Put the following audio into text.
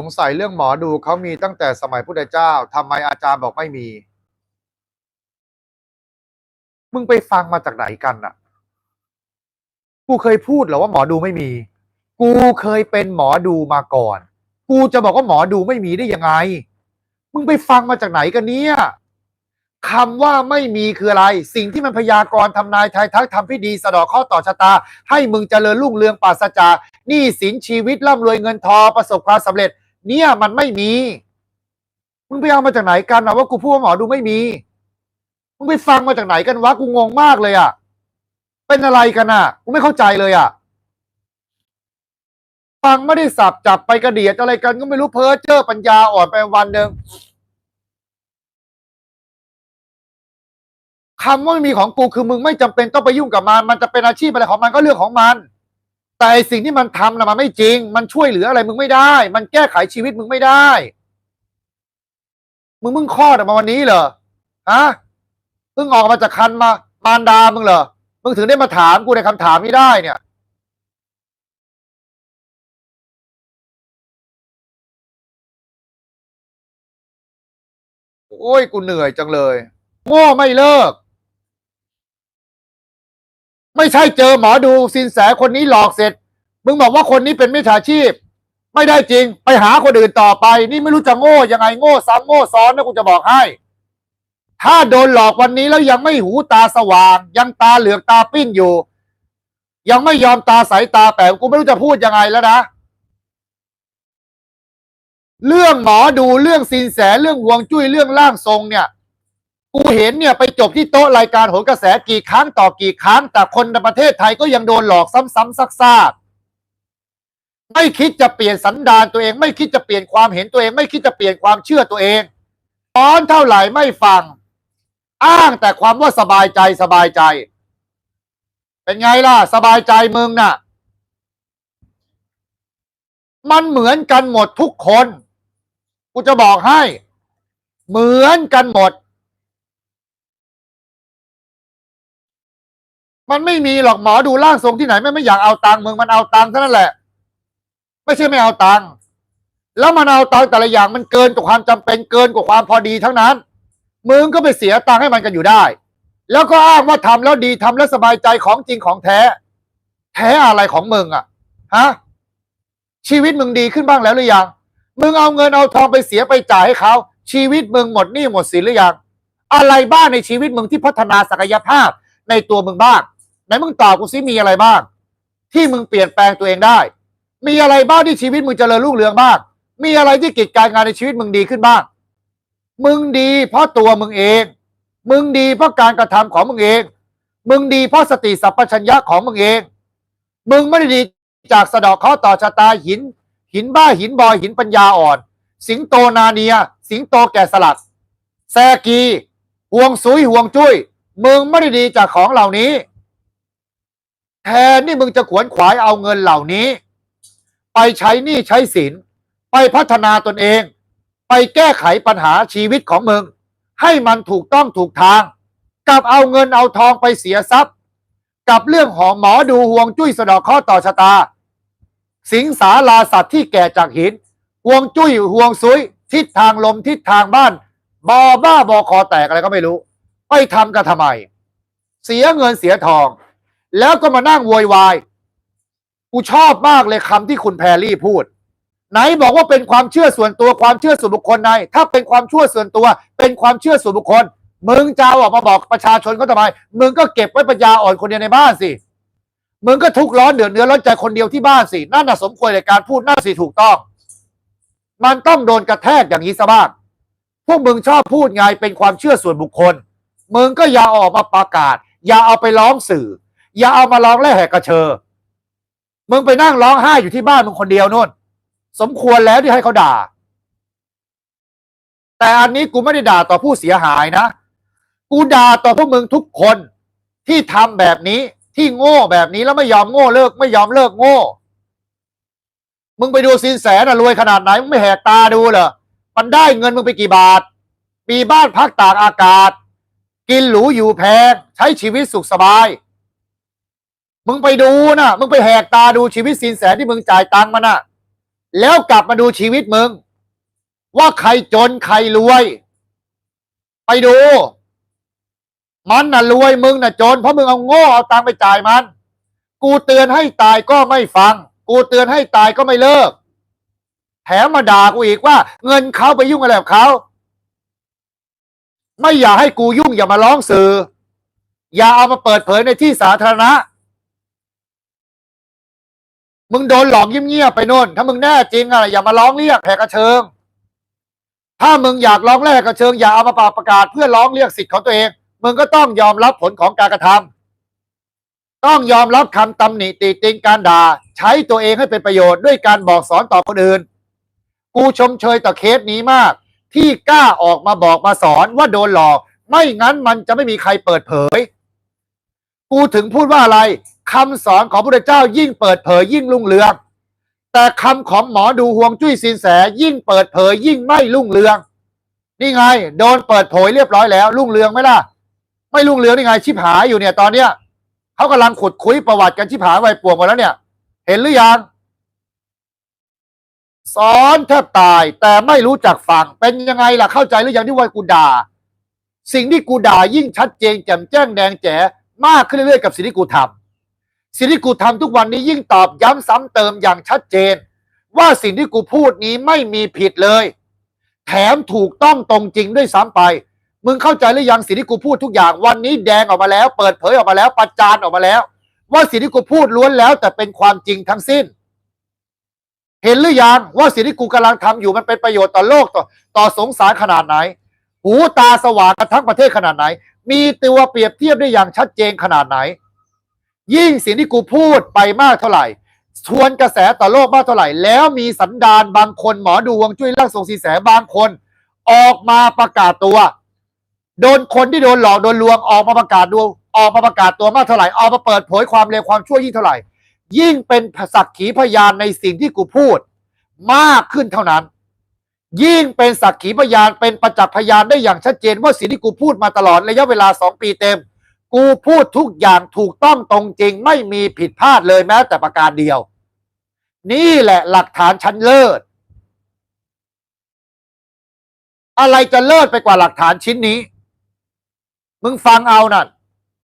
สงสัยเรื่องหมอดูเขามีตั้งแต่สมัยพุทธเจ้าทำไมอาจารย์บอกไม่มี มึงไปฟังมาจากไหนกันน่ะ กูเคยพูดเหรอว่าหมอดูไม่มี กูเคยเป็นหมอดูมาก่อน กูจะบอกว่าหมอดูไม่มีได้ยังไง มึงไปฟังมาจากไหนกันเนี่ยคำว่าไม่มีคืออะไร สิ่งที่มันพยากรณ์ทำนายทายทักทำพิธีสะดอกข้อต่อชะตา ให้มึงเจริญรุ่งเรืองปราศจากหนี้สินชีวิตร่ำรวยเงินทองประสบความสำเร็จ เนี่ยมันไม่มี มึงไปเอามาจากไหนกันนะว่ากูพูดว่าหมอดูไม่มี มึงไปฟังมาจากไหนกันวะกูงงมากเลยอะ เป็นอะไรกันอะ กูไม่เข้าใจเลยอะ ฟังไม่ได้สับจับไปกระเดียดอะไรกันก็ไม่รู้เพ้อเจ้อปัญญาอ่อนไปวันหนึ่งคำว่าไม่มีของกูคือมึงไม่จำเป็นต้องไปยุ่งกับมัน มันจะเป็นอาชีพอะไรของมันก็เรื่องของมัน แต่สิ่งที่มันทำนะมันไม่จริง มันช่วยเหลืออะไรมึงไม่ได้ มันแก้ไขชีวิตมึงไม่ได้ มึงมึงคลอดออกมาวันนี้เหรอฮะเพิ่งออกมาจากคันมามารดามึงเหรอมึงถึงได้มาถามกูในคำถามนี้ได้เนี่ยโอ้ยกูเหนื่อยจังเลย โง่ไม่เลิก ไม่ใช่เจอหมอดูสินแสคนนี้หลอกเสร็จ มึงบอกว่าคนนี้เป็นมิจฉาชีพ ไม่ได้จริง ไปหาคนอื่นต่อไป นี่ไม่รู้จะโง่ยังไงโง่ซ้ำโง่ซ้อนนะกูจะบอกให้ ถ้าโดนหลอกวันนี้แล้วยังไม่หูตาสว่าง ยังตาเหลือกตาปิ้นอยู่ ยังไม่ยอมตาใสตาแป๋วกูไม่รู้จะพูดยังไงแล้วนะ เรื่องหมอดูเรื่องสินแสเรื่องห่วงจุ้ยเรื่องร่างทรงเนี่ย กูเห็นเนี่ยไปจบที่โต๊ะรายการโหนกระแสกี่ครั้งต่อกี่ครั้ง แต่คนในประเทศไทยก็ยังโดนหลอกซ้ำๆซากๆไม่คิดจะเปลี่ยนสันดานตัวเอง ไม่คิดจะเปลี่ยนความเห็นตัวเอง ไม่คิดจะเปลี่ยนความเชื่อตัวเองตอนเท่าไหร่ไม่ฟัง อ้างแต่ความว่าสบายใจสบายใจ เป็นไงล่ะ สบายใจมึงน่ะ มันเหมือนกันหมดทุกคน กูจะบอกให้ เหมือนกันหมด มันไม่มีหรอกหมอดูร่างทรงที่ไหนไม่ไม่อยากเอาตังค์มึงมันเอาตังค์เท่านั้นแหละ ไม่ใช่ไม่เอาตังค์แล้วมันเอาตังค์แต่ละอย่างมันเกินกว่าความจำเป็นเกินกว่าความพอดีทั้งนั้น มึงก็ไปเสียตังค์ให้มันกันอยู่ได้ แล้วก็อ้างว่าทำแล้วดีทำแล้วสบายใจของจริงของแท้ แท้อะไรของมึงอะฮะชีวิตมึงดีขึ้นบ้างแล้วหรือยังมึงเอาเงินเอาทองไปเสียไปจ่ายให้เขาชีวิตมึงหมดหนี้หมดสินหรือยังอะไรบ้างในชีวิตมึงที่พัฒนาศักยภาพในตัวมึงบ้าง ไหนมึงตอบกูซิมีอะไรบ้าง ที่มึงเปลี่ยนแปลงตัวเองได้ มีอะไรบ้างที่ชีวิตมึงเจริญรุ่งเรืองบ้าง มีอะไรที่กิจการงานในชีวิตมึงดีขึ้นบ้าง มึงดีเพราะตัวมึงเอง มึงดีเพราะการกระทำของมึงเอง มึงดีเพราะสติสัพพัญญะของมึงเอง มึงไม่ได้ดีจากสะดอกเคราะห์ต่อชะตาหิน หินบ้าหินบอยหินปัญญาอ่อน สิงโตนาเนีย สิงโตแกะสลักแซกีห่วงซุยห่วงจุ้ยมึงไม่ได้ดีจากของเหล่านี้ แทนนี่มึงจะขวนขวายเอาเงินเหล่านี้ ไปใช้หนี้ใช้สิน ไปพัฒนาตนเอง ไปแก้ไขปัญหาชีวิตของมึง ให้มันถูกต้องถูกทางกับเอาเงินเอาทองไปเสียทรัพย์ กับเรื่องของหมอดูห่วงจุ้ยสะดอกข้อต่อชะตา สิงสาราสัตว์ที่แก่จากหินห่วงจุ้ยห่วงซุย ทิศทางลมทิศทางบ้านบอบ้าบอคอแตกอะไรก็ไม่รู้ ไปทำกันทำไม เสียเงินเสียทอง แล้วก็มานั่งโวยวาย กูชอบมากเลยคำที่คุณแพรรี่พูด ไหนบอกว่าเป็นความเชื่อส่วนตัวความเชื่อส่วนบุคคลใน ถ้าเป็นความเชื่อส่วนตัว เป็นความเชื่อส่วนบุคคล มึงจะเอาออกมาบอกประชาชนเขาทำไม มึงก็เก็บไว้ปัญญาอ่อนคนเดียวในบ้านสิ มึงก็ทุกข์ร้อนเดือดเนื้อร้อนใจคนเดียวที่บ้านสิ นั่นน่ะสมควรในการพูดน่าสิถูกต้อง มันต้องโดนกระแทกอย่างนี้ซะบ้าง พวกมึงชอบพูดไงเป็นความเชื่อส่วนบุคคล มึงก็อย่าออกมาประกาศ อย่าเอาไปร้องสื่อ อย่าเอามาร้องแล่แหกกระเชอ มึงไปนั่งร้องไห้อยู่ที่บ้านมึงคนเดียวนู่น สมควรแล้วที่ให้เขาด่า แต่อันนี้กูไม่ได้ด่าต่อผู้เสียหายนะ กูด่าต่อพวกมึงทุกคนที่ทำแบบนี้ที่โง่แบบนี้แล้วไม่ยอมโง่เลิก ไม่ยอมเลิกโง่ มึงไปดูสินแสน่ะรวยขนาดไหนมึงไม่แหกตาดูเหรอมันได้เงินมึงไปกี่บาท มีบ้านพักตากอากาศ กินหรูอยู่แพง ใช้ชีวิตสุขสบาย มึงไปดูนะมึงไปแหกตาดูชีวิตสินแสที่มึงจ่ายตังค์มันน่ะ แล้วกลับมาดูชีวิตมึง ว่าใครจนใครรวย ไปดู มันน่ะรวยมึงน่ะจนเพราะมึงเอาโง่เอาตังค์ไปจ่ายมัน กูเตือนให้ตายก็ไม่ฟัง กูเตือนให้ตายก็ไม่เลิก แถมมาด่ากูอีกว่า เงินเขาไปยุ่งอะไรกับเขาไม่อยากให้กูยุ่งอย่ามาร้องสื่อ อย่าเอามาเปิดเผยในที่สาธารณะ มึงโดนหลอกเงียบๆไปโน่น ถ้ามึงแน่จริงอะอย่ามาร้องเรียกแหกกระเชิง ถ้ามึงอยากร้องแรกกระเชิงอย่าเอามาประกาศเพื่อร้องเรียกสิทธิ์ของตัวเอง มึงก็ต้องยอมรับผลของการกระทำต้องยอมรับคำตำหนิติติงการด่า ใช้ตัวเองให้เป็นประโยชน์ด้วยการบอกสอนต่อคนอื่น กูชมเชยต่อเคสนี้มาก ที่กล้าออกมาบอกมาสอนว่าโดนหลอก ไม่งั้นมันจะไม่มีใครเปิดเผย กูถึงพูดว่าอะไรคำสอนของพระเจ้ายิ่งเปิดเผยยิ่งรุ่งเรือง แต่คำของหมอดูห่วงจุ้ยสินแสยิ่งเปิดเผยยิ่งไม่รุ่งเรือง นี่ไง โดนเปิดเผยเรียบร้อยแล้วรุ่งเรืองไหมล่ะ ไม่รุ่งเรืองนี่ไง ชิบหายอยู่เนี่ยตอนเนี้ยเขากำลังขุดคุยประวัติกันชิบหายไว้ป่วงหมดแล้วเนี่ย เห็นหรือยังสอนแทบตายแต่ไม่รู้จักฟังเป็นยังไงล่ะเข้าใจหรือยังที่ว่ากูด่า สิ่งที่กูด่ายิ่งชัดเจนแจ่มแจ้งแดงแจ๋ มากขึ้นเรื่อยๆกับสิ่งที่กูทำสิ่งที่กูทำทุกวันนี้ยิ่งตอบย้ำซ้ำเติมอย่างชัดเจน ว่าสิ่งที่กูพูดนี้ไม่มีผิดเลย แถมถูกต้องตรงจริงด้วยซ้ำไป มึงเข้าใจหรือยังสิ่งที่กูพูดทุกอย่างวันนี้แดงออกมาแล้ว เปิดเผยออกมาแล้วประจานออกมาแล้ว ว่าสิ่งที่กูพูดล้วนแล้ว แต่เป็นความจริงทั้งสิ้น เห็นหรือยังว่าสิ่งที่กูกำลังทำอยู่มันเป็นประโยชน์ต่อโลกต่อต่อสงสารขนาดไหน หูตาสว่างกันทั้งประเทศขนาดไหน มีตัวเปรียบเทียบได้อย่างชัดเจนขนาดไหน ยิ่งสิ่งที่กูพูดไปมากเท่าไหร่ชวนกระแสต่อโลกมากเท่าไหร่ แล้วมีสันดานบางคนหมอดูวงจุ้ยร่างทรงสีแสบางคน ออกมาประกาศตัว โดนคนที่โดนหลอกโดนลวงออกมาประกาศดูออกมาประกาศตัวมากเท่าไหร่ออกมาเปิดเผยความเลวความชั่วยิ่งเท่าไหร่ ยิ่งเป็นสักขีพยานในสิ่งที่กูพูด มากขึ้นเท่านั้น ยิ่งเป็นสักขีพยานเป็นประจักษ์พยานได้อย่างชัดเจนว่าสิ่งที่กูพูดมาตลอดระยะเวลาสองปีเต็ม กูพูดทุกอย่างถูกต้องตรงจริง ไม่มีผิดพลาดเลยแม้แต่ประการเดียว นี่แหละหลักฐานชั้นเลิศ อะไรจะเลิศไปกว่าหลักฐานชิ้นนี้ มึงฟังเอานั่น